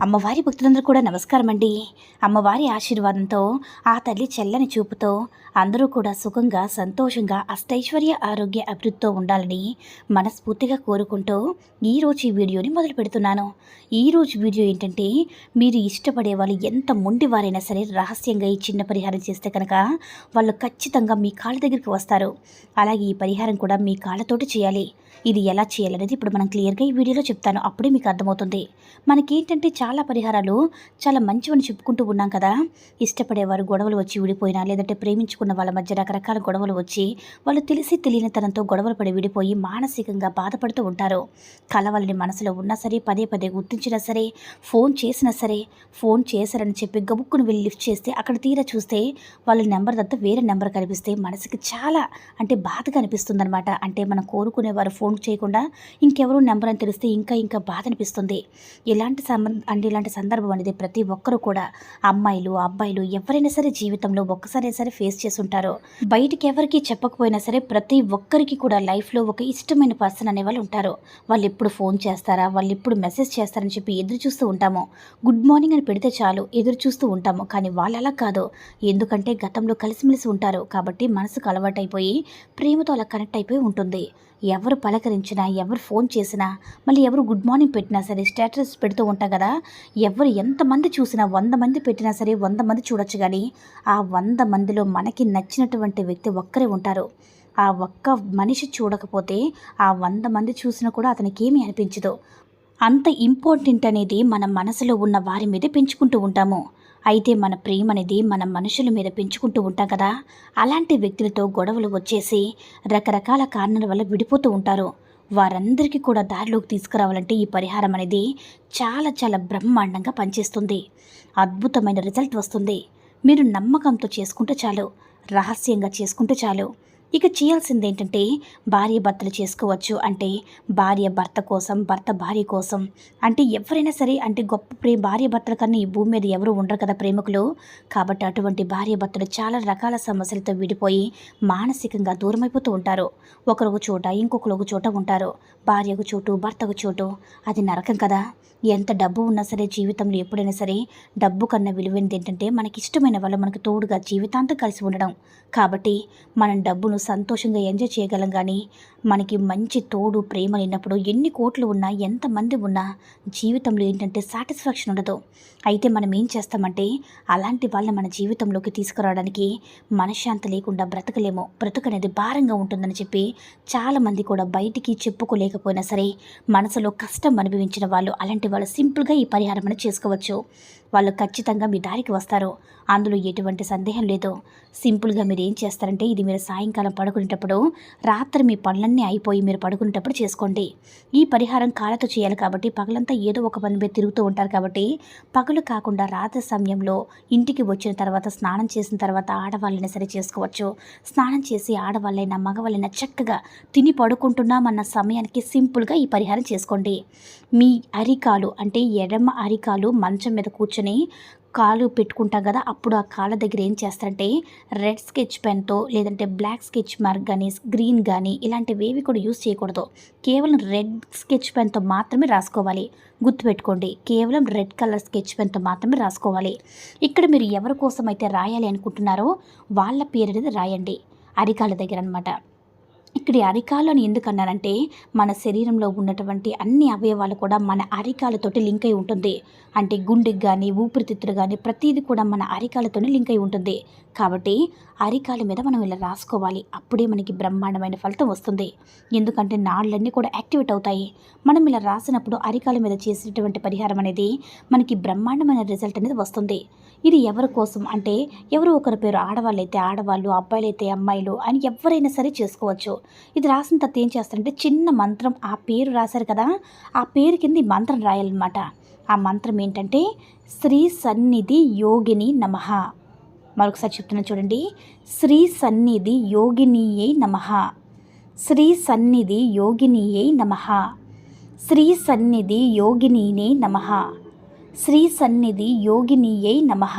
అమ్మవారి భక్తులందరూ కూడా నమస్కారం అండి అమ్మవారి ఆశీర్వాదంతో ఆ తల్లి చెల్లని చూపుతో అందరూ కూడా సుఖంగా సంతోషంగా అష్టైశ్వర్య ఆరోగ్య అభివృద్ధితో ఉండాలని మనస్ఫూర్తిగా కోరుకుంటూ ఈరోజు ఈ వీడియోని మొదలు పెడుతున్నాను. ఈరోజు వీడియో ఏంటంటే మీరు ఇష్టపడే వాళ్ళు ఎంత మొండి వారైనా సరే రహస్యంగా ఈ చిన్న పరిహారం చేస్తే కనుక వాళ్ళు ఖచ్చితంగా మీ కాళ్ళ దగ్గరికి వస్తారు. అలాగే ఈ పరిహారం కూడా మీ కాళ్ళతోటి చేయాలి. ఇది ఎలా చేయాలనేది ఇప్పుడు మనం క్లియర్గా ఈ వీడియోలో చెప్తాను. అప్పుడే మీకు అర్థమవుతుంది. మనకేంటంటే చాలా పరిహారాలు చాలా మంచివని చెప్పుకుంటూ ఉన్నాం కదా. ఇష్టపడేవారు గొడవలు వచ్చి విడిపోయినా లేదంటే ప్రేమించుకున్న వాళ్ళ మధ్య రకరకాల గొడవలు వచ్చి వాళ్ళు తెలిసి తెలియనితనంతో గొడవలు పడి విడిపోయి మానసికంగా బాధపడుతూ ఉంటారు. కలవాలని మనసులో ఉన్నా సరే పదే పదే గుర్తించినా సరే ఫోన్ చేసినా సరే ఫోన్ చేశారని చెప్పి గబుక్కును వెళ్ళి లిఫ్ట్ చేస్తే అక్కడ తీరా చూస్తే వాళ్ళ నెంబర్ తప్ప వేరే నెంబర్ కనిపిస్తే మనసుకి చాలా అంటే బాధగా అనిపిస్తుంది అనమాట అంటే మనం కోరుకునేవారు ఫోన్ చేయకుండా ఇంకెవరో నెంబర్ అని తెలిస్తే ఇంకా ఇంకా బాధ అనిపిస్తుంది. ఎలాంటి సంబంధ అండి. ఇలాంటి సందర్భం అనేది ప్రతి ఒక్కరు కూడా అమ్మాయిలు అబ్బాయిలు ఎవరైనా సరే జీవితంలో ఒక్కసారి సరే ఫేస్ చేసి ఉంటారు బయటికి ఎవరికి చెప్పకపోయినా సరే ప్రతి ఒక్కరికి కూడా లైఫ్లో ఒక ఇష్టమైన పర్సన్ అనే వాళ్ళు ఉంటారు. వాళ్ళు ఎప్పుడు ఫోన్ చేస్తారా? వాళ్ళు ఎప్పుడు మెసేజ్ చేస్తారని చెప్పి ఎదురు చూస్తూ ఉంటాము. గుడ్ మార్నింగ్ అని పెడితే చాలు ఎదురు చూస్తూ ఉంటాము. కానీ వాళ్ళు అలా కాదు. ఎందుకంటే గతంలో కలిసిమెలిసి ఉంటారు కాబట్టి మనసుకు అలవాటైపోయి ప్రేమతో అలా కనెక్ట్ అయిపోయి ఉంటుంది. ఎవరు పలకరించినా ఎవరు ఫోన్ చేసినా మళ్ళీ ఎవరు గుడ్ మార్నింగ్ పెట్టినా సరే స్టేటస్ పెడుతూ ఉంటాం కదా ఎవరు ఎంతమంది చూసినా వంద మంది పెట్టినా సరే వంద మంది చూడొచ్చు కానీ ఆ వంద మందిలో మనకి నచ్చినటువంటి వ్యక్తి ఒక్కరే ఉంటారు. ఆ ఒక్క మనిషి చూడకపోతే ఆ వంద మంది చూసినా కూడా అతనికి ఏమీ అనిపించదు. అంత ఇంపార్టెంట్ అనేది మన మనసులో ఉన్న వారి మీద పెంచుకుంటూ ఉంటాము. అయితే మన ప్రేమ అనేది మన మనుషుల మీద పెంచుకుంటూ ఉంటాం కదా. అలాంటి వ్యక్తులతో గొడవలు వచ్చేసి రకరకాల కారణాల వల్ల విడిపోతూ ఉంటారు. వారందరికీ కూడా దారిలోకి తీసుకురావాలంటే ఈ పరిహారం అనేది చాలా చాలా బ్రహ్మాండంగా పనిచేస్తుంది. అద్భుతమైన రిజల్ట్ వస్తుంది. మీరు నమ్మకంతో చేసుకుంటే చాలు. రహస్యంగా చేసుకుంటే చాలు. ఇక చేయాల్సింది ఏంటంటే భార్య భర్తలు చేసుకోవచ్చు అంటే భార్య భర్త కోసం భర్త భార్య కోసం. అంటే ఎవరైనా సరే అంటే గొప్ప ప్రే భార్య భర్తల కన్నా ఈ భూమి మీద ఎవరు ఉండరు కదా ప్రేమికులు. కాబట్టి అటువంటి భార్య భర్తలు చాలా రకాల సమస్యలతో విడిపోయి మానసికంగా దూరమైపోతూ ఉంటారు. ఒకరొక చోట ఇంకొకరు ఒక చోట ఉంటారు. భార్యకు చోటు భర్తకు చోటు అది నరకం కదా. ఎంత డబ్బు ఉన్నా సరే జీవితంలో ఎప్పుడైనా సరే డబ్బు కన్నా విలువైనది ఏంటంటే మనకి ఇష్టమైన వాళ్ళు మనకు తోడుగా జీవితాంతం కలిసి ఉండడం. కాబట్టి మనం డబ్బును సంతోషంగా ఎంజాయ్ చేయగలం కానీ మనకి మంచి తోడు ప్రేమ లేనప్పుడు ఎన్ని కోట్లు ఉన్నా ఎంతమంది ఉన్నా జీవితంలో ఏంటంటే సాటిస్ఫాక్షన్ ఉండదు. అయితే మనం ఏం చేస్తామంటే అలాంటి వాళ్ళని మన జీవితంలోకి తీసుకురావడానికి మనశ్శాంతి లేకుండా బ్రతకలేము. బ్రతకనేది భారంగా ఉంటుందని చెప్పి చాలామంది కూడా బయటికి చెప్పుకోలేకపోయినా సరే మనసులో కష్టం అనుభవించిన వాళ్ళు అలాంటి వాళ్ళు సింపుల్గా ఈ పరిహారం అనేది చేసుకోవచ్చు. వాళ్ళు ఖచ్చితంగా మీ దారికి వస్తారు. అందులో ఎటువంటి సందేహం లేదు. సింపుల్గా మీరు ఏం చేస్తారంటే ఇది మీరు సాయంకాలం పడుకునేటప్పుడు రాత్రి మీ పనులన్నీ అయిపోయి మీరు పడుకునేటప్పుడు చేసుకోండి. ఈ పరిహారం కాళ్ళతో చేయాలి కాబట్టి పగలంతా ఏదో ఒక పని మీద తిరుగుతూ ఉంటారు కాబట్టి పగలు కాకుండా రాత్రి సమయంలో ఇంటికి వచ్చిన తర్వాత స్నానం చేసిన తర్వాత ఆడవాళ్ళైనా సరే చేసుకోవచ్చు. స్నానం చేసి ఆడవాళ్ళైనా మగవాళ్ళైనా చక్కగా తిని పడుకుంటున్నామన్న సమయానికి సింపుల్గా ఈ పరిహారం చేసుకోండి. మీ అరికాలు అంటే ఎడమ అరికాలు మంచం మీద కూర్చొని కాలు పెట్టుకుంటాం కదా అప్పుడు ఆ కాళ్ళ దగ్గర ఏం చేస్తారంటే రెడ్ స్కెచ్ పెన్తో లేదంటే బ్లాక్ స్కెచ్ మార్క్ కానీ గ్రీన్ కానీ ఇలాంటివి ఏవి కూడా యూస్ చేయకూడదు. కేవలం రెడ్ స్కెచ్ పెన్తో మాత్రమే రాసుకోవాలి. గుర్తుపెట్టుకోండి కేవలం రెడ్ కలర్ స్కెచ్ పెన్తో మాత్రమే రాసుకోవాలి. ఇక్కడ మీరు ఎవరి కోసం అయితే రాయాలి అనుకుంటున్నారో వాళ్ళ పేరు అనేది రాయండి అరికాళ్ళ దగ్గర అనమాట ఇక్కడ అరికాలు అని ఎందుకు అన్నారంటే మన శరీరంలో ఉన్నటువంటి అన్ని అవయవాలు కూడా మన అరికాలతోటి లింక్ అయి ఉంటుంది. అంటే గుండెకి కానీ ఊపిరితిత్తులు కానీ ప్రతిదీ కూడా మన అరికాలతోనే లింక్ అయి ఉంటుంది. కాబట్టి అరికాల మీద మనం ఇలా రాసుకోవాలి. అప్పుడే మనకి బ్రహ్మాండమైన ఫలితం వస్తుంది. ఎందుకంటే నాళ్ళన్నీ కూడా యాక్టివేట్ అవుతాయి. మనం ఇలా రాసినప్పుడు అరికాల మీద చేసేటువంటి పరిహారం అనేది మనకి బ్రహ్మాండమైన రిజల్ట్ అనేది వస్తుంది. ఇది ఎవరి కోసం? అంటే ఎవరో ఒకరి పేరు ఆడవాళ్ళైతే ఆడవాళ్ళు అబ్బాయిలైతే అమ్మాయిలు అని ఎవరైనా సరే చేసుకోవచ్చు. ఇది రాసిన తర్వాత ఏం చేస్తారంటే చిన్న మంత్రం ఆ పేరు రాశారు కదా ఆ పేరు కింద ఈ మంత్రం రాయాలన్నమాట. ఆ మంత్రం ఏంటంటే శ్రీ సన్నిధి యోగిని నమః. మరొకసారి చెప్తున్నా చూడండి. శ్రీ సన్నిధి యోగినీయై నమః. శ్రీ సన్నిధి యోగినీయై నమః. శ్రీ సన్నిధి యోగినీనే నమః. శ్రీ సన్నిధి యోగినియై నమః.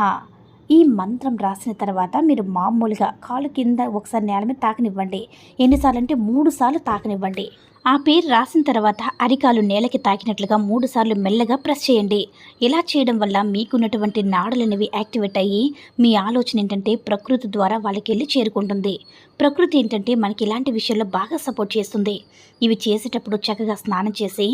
ఈ మంత్రం రాసిన తర్వాత మీరు మామూలుగా కాలు కింద ఒకసారి నేల మీద తాకనివ్వండి. ఎన్నిసార్లు అంటే మూడు సార్లు తాకనివ్వండి. ఆ పేరు రాసిన తర్వాత అరికాలు నేలకి తాకినట్లుగా మూడు సార్లు మెల్లగా ప్రెస్ చేయండి. ఇలా చేయడం వల్ల మీకున్నటువంటి నాడలనేవి యాక్టివేట్ అయ్యి మీ ఆలోచన ఏంటంటే ప్రకృతి ద్వారా వాళ్ళకి వెళ్ళి చేరుకుంటుంది. ప్రకృతి ఏంటంటే మనకి ఇలాంటి విషయాల్లో బాగా సపోర్ట్ చేస్తుంది. ఇవి చేసేటప్పుడు చక్కగా స్నానం చేసి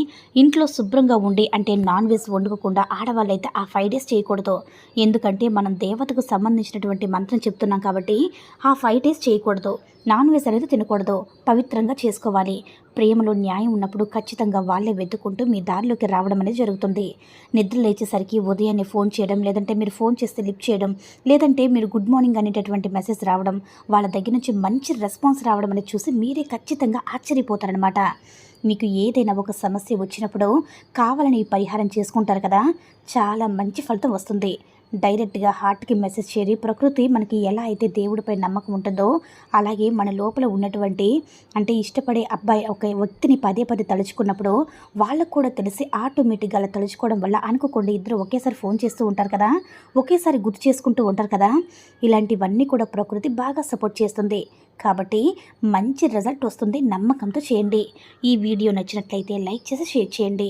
ఇంట్లో శుభ్రంగా ఉండి అంటే నాన్ వెజ్ వండుకోకుండా ఆడవాళ్ళైతే ఆ ఫైవ్ డేస్ చేయకూడదు. ఎందుకంటే మనం దేవతకు సంబంధించినటువంటి మంత్రం చెప్తున్నాం కాబట్టి ఆ ఫైవ్ డేస్ చేయకూడదు. నాన్ వెజ్ అనేది తినకూడదు. పవిత్రంగా చేసుకోవాలి. ప్రేమలో న్యాయం ఉన్నప్పుడు ఖచ్చితంగా వాళ్ళే వెతుక్కుంటూ మీ దారిలోకి రావడం అనేది జరుగుతుంది. నిద్ర లేచేసరికి ఉదయాన్నే ఫోన్ చేయడం లేదంటే మీరు ఫోన్ చేస్తే లిఫ్ట్ చేయడం లేదంటే మీరు గుడ్ మార్నింగ్ అనేటటువంటి మెసేజ్ రావడం వాళ్ళ దగ్గర నుంచి మంచి రెస్పాన్స్ రావడం అనేది చూసి మీరే ఖచ్చితంగా ఆశ్చర్యపోతారనమాట మీకు ఏదైనా ఒక సమస్య వచ్చినప్పుడు కావాలని పరిహారం చేసుకుంటారు కదా చాలా మంచి ఫలితం వస్తుంది. డైరెక్ట్గా హార్ట్కి మెసేజ్ చేరి ప్రకృతి మనకి ఎలా అయితే దేవుడిపై నమ్మకం ఉంటుందో అలాగే మన లోపల ఉన్నటువంటి అంటే ఇష్టపడే అబ్బాయి ఒక వ్యక్తిని పదే పదే తలుచుకున్నప్పుడు వాళ్ళకు కూడా తెలిసి ఆటోమేటిక్గా అలా తలుచుకోవడం వల్ల అనుకోకుండా ఇద్దరు ఒకేసారి ఫోన్ చేస్తూ ఉంటారు కదా ఒకేసారి గుర్తు చేసుకుంటూ ఉంటారు కదా ఇలాంటివన్నీ కూడా ప్రకృతి బాగా సపోర్ట్ చేస్తుంది. కాబట్టి మంచి రిజల్ట్ వస్తుంది నమ్మకంతో చేయండి. ఈ వీడియో నచ్చినట్లయితే లైక్ చేసి షేర్ చేయండి.